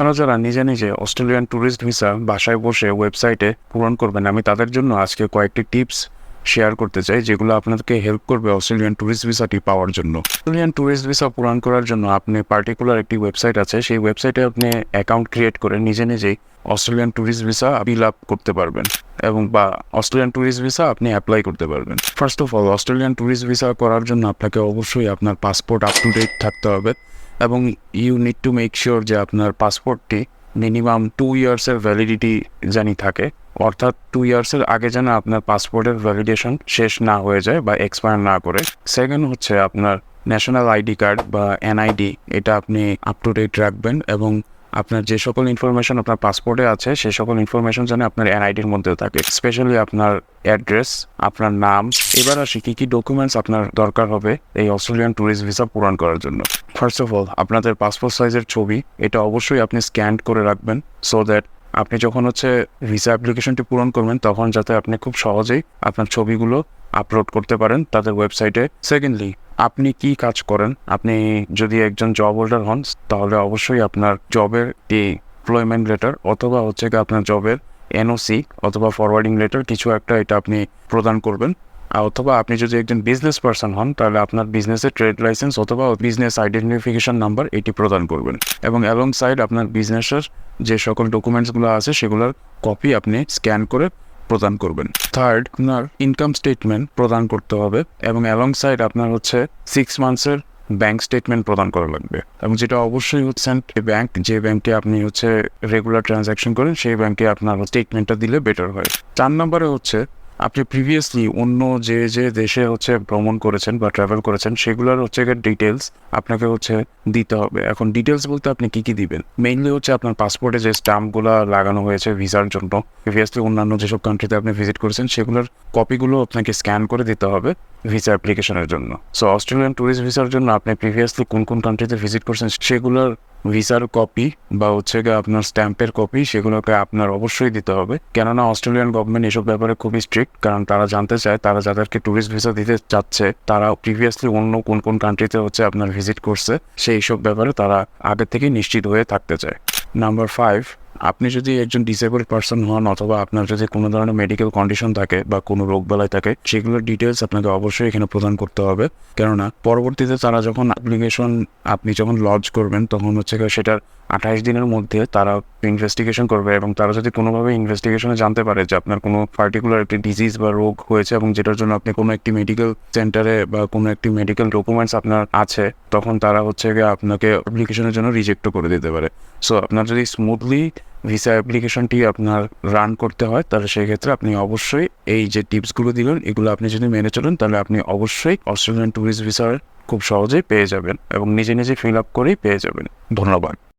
আপনারা যারা নিজে নিজে অস্ট্রেলিয়ান ট্যুরিস্ট ভিসা বাসায় বসে ওয়েবসাইটে পূরণ করবেন, আমি তাদের জন্য আজকে কয়েকটি টিপস শেয়ার করতে চাই, যেগুলো আপনাদেরকে হেল্প করবে অস্ট্রেলিয়ান ট্যুরিস্ট ভিসাটি পাওয়ার জন্য। অস্ট্রেলিয়ান ট্যুরিস্ট ভিসা পূরণ করার জন্য আপনি পার্টিকুলার একটি ওয়েবসাইট আছে, সেই ওয়েবসাইটে আপনি অ্যাকাউন্ট ক্রিয়েট করে নিজে নিজেই Australian tourist visa fill up করতে পারবেন এবং বা অস্ট্রেলিয়ান ট্যুরিস্ট ভিসা আপনি অ্যাপ্লাই করতে পারবেন। First of all Australian tourist visa করার জন্য আপনাকে অবশ্যই আপনার পাসপোর্ট আপ টু ডেট থাকতে হবে। এবং you need to make sure যে আপনার পাসপোর্টটি মিনিমাম টু ইয়ার্সের ভ্যালিডিটি জানি থাকে। অর্থাৎ টু ইয়ার্সের আগে যেন আপনার পাসপোর্টের ভ্যালিডেশন শেষ না হয়ে যায় বা এক্সপায়ার না করে। সেকেন্ড হচ্ছে আপনার ন্যাশনাল আইডি কার্ড বা এনআইডি এটা আপনি আপ টু ডেট রাখবেন এবং আপনার যে সকল ইনফরমেশন আপনার পাসপোর্টে আছে সেই সকল ইনফরমেশন যেন আপনার এনআইডির মধ্যে থাকে। স্পেশালি আপনার অ্যাড্রেস আপনার নাম, এবার আসি কী কী ডকুমেন্টস আপনার দরকার হবে এই অস্ট্রেলিয়ান ট্যুরিস্ট ভিসা পূরণ করার জন্য। ফার্স্ট অফ অল আপনাদের পাসপোর্ট সাইজের ছবি, এটা অবশ্যই আপনি স্ক্যান করে রাখবেন সো দ্যাট আপনি যখন হচ্ছে ভিসা অ্যাপ্লিকেশনটি পূরণ করবেন, তখন যাতে আপনি খুব সহজেই আপনার ছবিগুলো আপলোড করতে পারেন তাদের ওয়েবসাইটে সেকেন্ডলি আপনি কি কাজ করেন? আপনি যদি একজন জব হোল্ডার হন, তাহলে অবশ্যই আপনার জবের এমপ্লয়মেন্ট লেটার অথবা হচ্ছে আপনার জবের এনওসি অথবা ফরওয়ার্ডিং লেটার কিছু একটা এটা আপনি প্রদান করবেন। অথবা আপনি যদি একজন বিজনেস পার্সন হন, তাহলে আপনার বিজনেসের ট্রেড লাইসেন্স অথবা বিজনেস আইডেন্টিফিকেশন নাম্বার এটি প্রদান করবেন। এবং অ্যালং সাইড আপনার বিজনেসের যে সকল ডকুমেন্টসগুলো আছে, সেগুলোর কপি আপনি স্ক্যান করে প্রদান করবেন। থার্ড আপনার ইনকাম স্টেটমেন্ট প্রদান করতে হবে এবং অ্যালং সাইড আপনার হচ্ছে সিক্স মান্থসের ব্যাংক স্টেটমেন্ট প্রদান করা লাগবে। এবং যেটা অবশ্যই হচ্ছে ব্যাংক যে ব্যাংকে আপনি হচ্ছে রেগুলার ট্রানজাকশন করেন, সেই ব্যাংকে আপনার স্টেটমেন্টটা দিলে বেটার হয়। চার নম্বরে হচ্ছে আপনি প্রিভিয়াসলি অন্য যে যে দেশে হচ্ছে ভ্রমণ করেছেন বা ট্রাভেল করেছেন, সেগুলোর হচ্ছে ডিটেলস আপনাকে হচ্ছে দিতে হবে। এখন ডিটেলস বলতে আপনি কী কী দিবেন? মেইনলি হচ্ছে আপনার পাসপোর্টে যে স্ট্যাম্পগুলো লাগানো হয়েছে ভিসার জন্য প্রিভিয়াসলি অন্যান্য যেসব কান্ট্রিতে আপনি ভিজিট করেছেন, সেগুলোর কপিগুলো আপনাকে স্ক্যান করে দিতে হবে। ভিসা অ্যাপ্লিকেশনের জন্য। সো অস্ট্রেলিয়ান ট্যুরিস্ট ভিসার জন্য আপনি প্রিভিয়াসলি কোন কোন কান্ট্রিতে ভিজিট করছেন সেগুলোর ভিসার কপি বা হচ্ছে গিয়ে আপনার স্ট্যাম্পের কপি সেগুলোকে আপনার অবশ্যই দিতে হবে। কেননা অস্ট্রেলিয়ান গভর্নমেন্ট এসব ব্যাপারে খুবই স্ট্রিক্ট কারণ তারা জানতে চায়, তারা যাদেরকে ট্যুরিস্ট ভিসা দিতে চাচ্ছে, তারা প্রিভিয়াসলি অন্য কোন কোন কান্ট্রিতে হচ্ছে আপনার ভিজিট করছে, সেই সব ব্যাপারে তারা আগে থেকে নিশ্চিত হয়ে থাকতে চায়। নাম্বার ফাইভ আপনি যদি একজন ডিসেবল পার্সন হন অথবা আপনার যদি কোনো ধরনের মেডিকেল কন্ডিশন থাকে বা কোনো রোগ বেলায় থাকে, সেগুলোর ডিটেলস আপনাকে অবশ্যই এখানে প্রদান করতে হবে। কেননা, পরবর্তীতে তারা যখন অ্যাপ্লিকেশন আপনি যখন লঞ্চ করবেন, তখন হচ্ছে সেটার আঠাশ দিনের মধ্যে তারা ইনভেস্টিগেশন করবে এবং তারা যদি কোনোভাবে ইনভেস্টিগেশনে জানতে পারে যে আপনার কোনো পার্টিকুলার একটি ডিজিজ বা রোগ হয়েছে এবং যেটার জন্য আপনি কোনো একটি মেডিকেল সেন্টারে বা কোনো একটি মেডিকেল ডকুমেন্টস আপনার আছে, তখন তারা হচ্ছে গিয়ে আপনাকে অ্যাপ্লিকেশনের জন্য রিজেক্টও করে দিতে পারে। সো আপনার যদি স্মুথলি ভিসা অ্যাপ্লিকেশনটি আপনার রান করতে হয়, তাহলে সেই ক্ষেত্রে আপনি অবশ্যই এই যে টিপসগুলো দিলেন, এগুলো আপনি যদি মেনে চলেন, তাহলে আপনি অবশ্যই অস্ট্রেলিয়ান ট্যুরিস্ট ভিসার খুব সহজেই পেয়ে যাবেন এবং নিজে নিজে ফিল আপ করেই পেয়ে যাবেন। ধন্যবাদ।